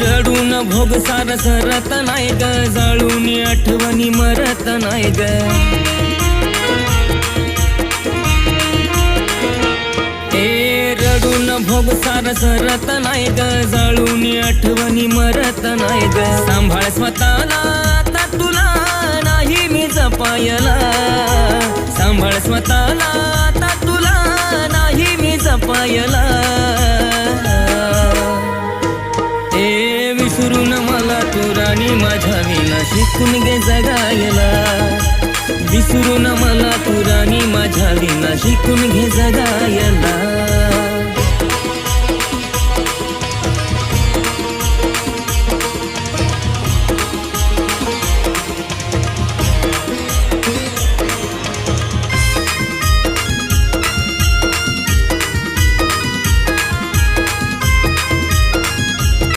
रडून भोग सार सरत नाही ग जळून आठवणी मरत नाही ग. रडून भोग सार सरत नाही ग जळून आठवणी मरत नाही ग. सांभाळ स्वतःला तुला नाही मी जपायला. सांभाळ स्वतःला ए विसरून मला तू राणी माझ्या विना शिकून गे जगायला. विसरून मला तू राणी माझ्या विना शिकून घे जगायला.